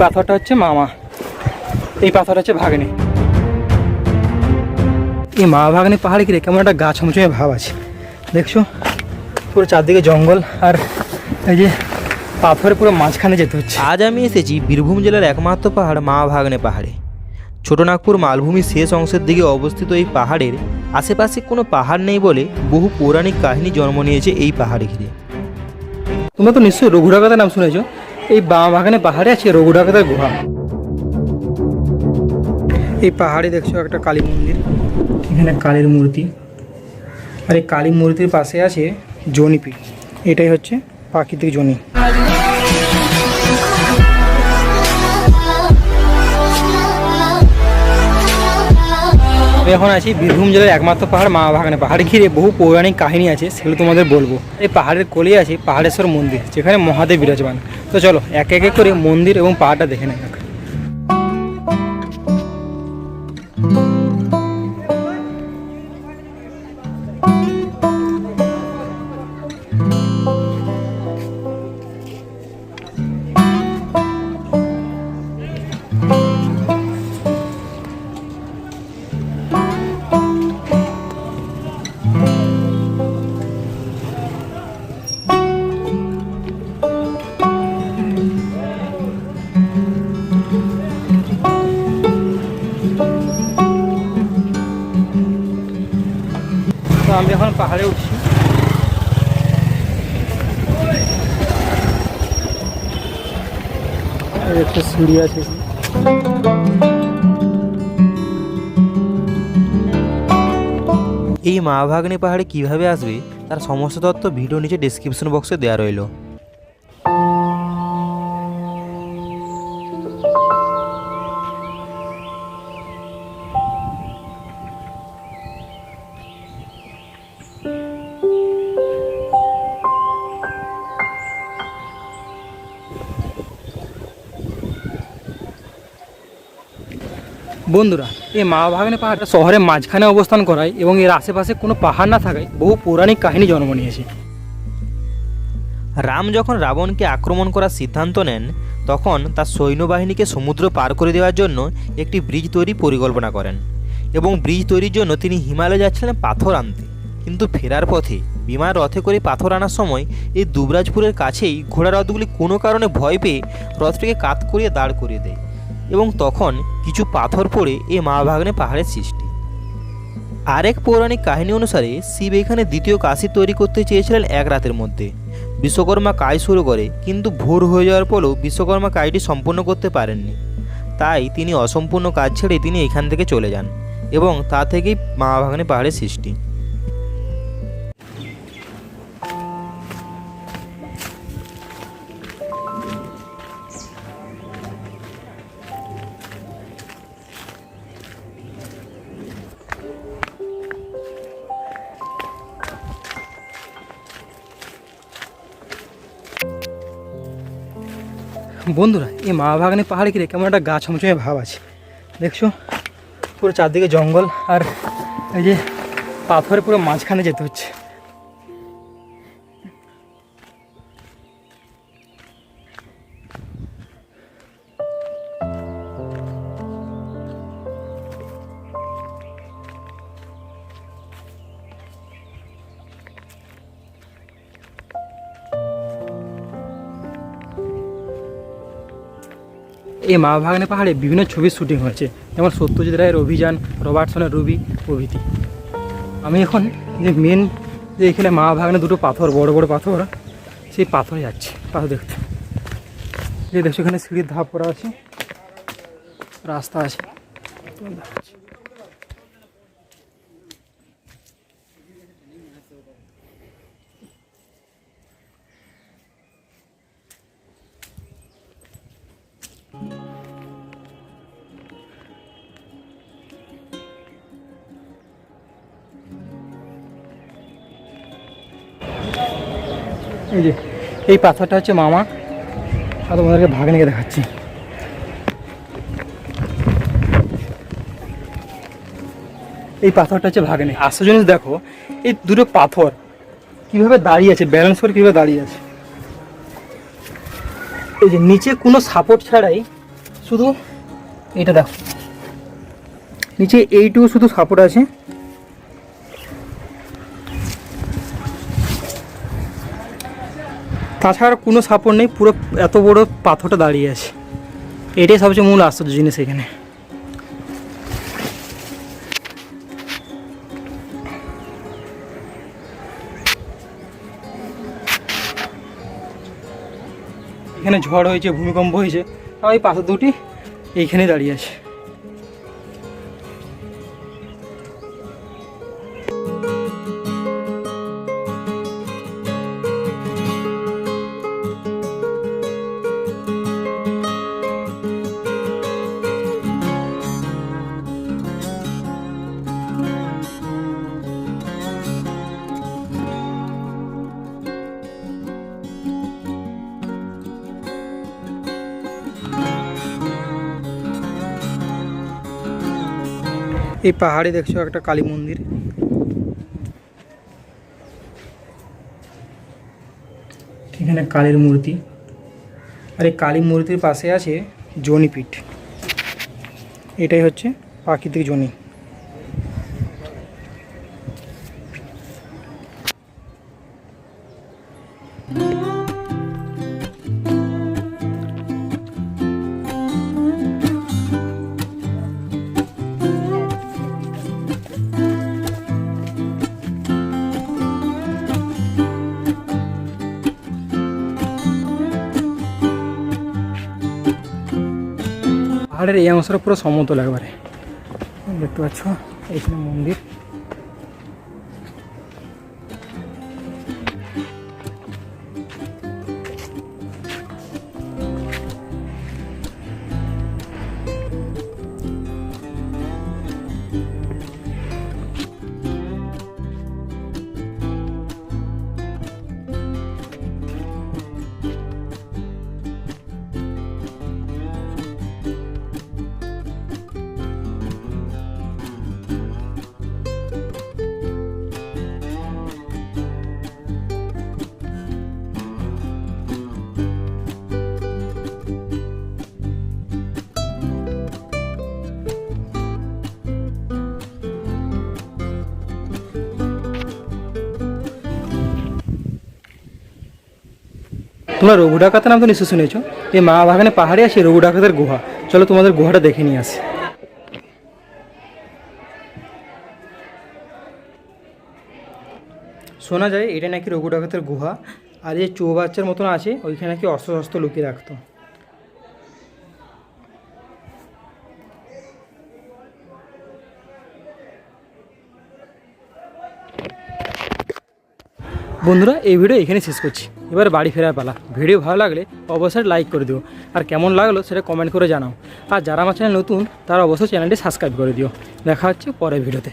পাথরটা হচ্ছে মামা। এই পাথরটা হচ্ছে ভাগ্নে। এই মা ভাগ্নে পাহাড়ে কি রে? কেমন একটা গাছ মুচমে ভাব আছে। দেখছ? পুরো চারদিকে জঙ্গল আর এই যে পাথরের পুরো মাঝখানে যেতে হচ্ছে। আজ আমি এসেছি বীরভূম জেলার একমাত্র পাহাড় মা ভাগ্নে পাহাড়ে। ছোটনাগপুর মালভূমির শেষ অংশের দিকে অবস্থিত এই পাহাড়ের আশেপাশে কোনো পাহাড় নেই বলে বহু পৌরাণিক কাহিনী জন্ম নিয়েছে এই পাহাড়ে ঘিরে। তোমরা তো নিশ্চয়ই রঘুডাকাতার নাম শুনেছো। এই বাগানে পাহাড়ে আছে রঘুডাকাতার গুহা। এই পাহাড়ে দেখছ একটা কালী মন্দির, এখানে কালীর মূর্তি। আর এই কালী মূর্তির পাশে আছে জনিপি এটাই হচ্ছে প্রাকৃতিক জনি। এখন আছি বীরভূম জেলার একমাত্র পাহাড়, মা বাগানে। পাহাড় ঘিরে বহু পৌরাণিক কাহিনী আছে, সেগুলো তোমাদের বলব। এই পাহাড়ের কোলে আছে পাহাড়েশ্বর মন্দির, যেখানে মহাদেব বিরাজমান। তো চলো এক এক করে মন্দির এবং পাহাড়টা দেখে নেওয়া তো আমি এখন পাহাড়ে উঠছি। একটা সিঁড়ি আছে। এই মা ভাগ্নি পাহাড়ে কীভাবে আসবে তার সমস্ত তথ্য ভিডিও নিচে ডিসক্রিপশন বক্সে দেওয়া রইল। বন্ধুরা, এই মা ভাগ্নে পাহাড়টা শহরের মাঝখানে অবস্থান করায় এবং এর আশেপাশে কোনো পাহাড় না থাকায় বহু পৌরাণিক কাহিনী জন্ম নিয়েছে। রাম যখন রাবণকে আক্রমণ করার সিদ্ধান্ত নেন, তখন তার সৈন্যবাহিনীকে সমুদ্র পার করে দেওয়ার জন্য একটি ব্রিজ তৈরি পরিকল্পনা করেন এবং ব্রিজ তৈরির জন্য তিনি হিমালয়ে যাচ্ছিলেন পাথর আনতে। কিন্তু ফেরার পথে বিমান রথে করে পাথর আনার সময় এই দুবরাজপুরের কাছেই ঘোড়া রথগুলি কোনো কারণে ভয় পেয়ে রথটিকে কাত করিয়ে দাঁড় করিয়ে দেয়। এবং তখন কিছু পাথর পড়ে এ মা ভাগ্নে পাহাড়ের সৃষ্টি। আরেক পৌরাণিক কাহিনী অনুসারে শিব এখানে দ্বিতীয় কাশি তৈরি করতে চেয়েছিলেন এক রাতের মধ্যে। বিশ্বকর্মা কাজ শুরু করে, কিন্তু ভোর হয়ে যাওয়ার পরেও বিশ্বকর্মা কাজটি সম্পূর্ণ করতে পারেননি। তাই তিনি অসম্পূর্ণ কাজ ছেড়ে তিনি এখান থেকে চলে যান এবং তা থেকেই মা ভাগ্নে পাহাড়ের সৃষ্টি। বন্ধুরা, এই মা ভাগ্নে পাহাড়ে কিরে কেমন একটা গাছ ছমছমে ভাব আছে। দেখছ? পুরো চারদিকে জঙ্গল আর এই যে পাথরে পুরো মাঝখানে যেতে হচ্ছে। এই মা ভাগ্নে পাহাড়ে বিভিন্ন ছবির শুটিং হয়েছে। যেমন সত্যজিৎ রায়ের অভিযান, রবার্টসনের রুবি, প্রভৃতি। আমি এখন যে মেন যে এখানে মা ভাগ্নে দুটো পাথর, বড় বড় পাথর, সেই পাথরে যাচ্ছে, পাথর দেখতে। যে দেখছ এখানে সিঁড়ির ধাপ করা আছে, রাস্তা আছে। এই যে, এই পাথরটা হচ্ছে মামা। আর তোমাদেরকে ভাগ্নিকে দেখাচ্ছি। এই পাথরটা হচ্ছে ভাগ্নে। আসল জিনিস দেখো, এই দুটো পাথর কীভাবে দাঁড়িয়ে আছে ব্যালেন্স করে কীভাবে দাঁড়িয়ে আছে। এই যে, নিচে কোনো সাপোর্ট ছাড়াই শুধু এটা দেখো। নিচে এইটুকু শুধু সাপোর্ট আছে। তাছাড়া কোনো সাপোর্ট নেই, পুরো এত বড় পাথরটা দাঁড়িয়ে আছে। এটাই সবচেয়ে মূল আশ্চর্য জিনিস এখানে। এখানে ঝড় হয়েছে, ভূমিকম্প হয়েছে, আর ওই পাথর দুটি এইখানে দাঁড়িয়ে আছে। এই পাহাড়ে দেখছ একটা কালী মন্দির। এখানে কালীর মূর্তি। আর এই কালী মূর্তির পাশে আছে জনিপীঠ। এটাই হচ্ছে প্রাকৃতিক জনি। পাহাড়ের এই অংশটা পুরো সমতল একবারে। দেখতে পাচ্ছ? এইখানে মন্দির। তোমরা রঘু ডাকাতের নাম তো নিশ্চয় শুনেছ। এই মা বাগানে পাহাড়ে আছে রঘু ডাকাতের গুহা। চলো তোমাদের গুহাটা দেখে নিয়ে আসি। শোনা যায়, এটা নাকি রঘু ডাকাতের গুহা। আর এই চৌবাচ্চার মতন আছে, ওইখানে নাকি অস্ত্র শস্ত্র লুকিয়ে রাখতো। বন্ধুরা, এই ভিডিও এখানে শেষ করছি। এবার বাড়ি ফেরার পালা। ভিডিও ভালো লাগলে অবশ্যই লাইক করে দিও। আর কেমন লাগল সেটা কমেন্ট করে জানাও। আর যারা আমার চ্যানেল নতুন, তারা অবশ্যই চ্যানেলটি সাবস্ক্রাইব করে দিও। দেখা হচ্ছে পরের ভিডিওতে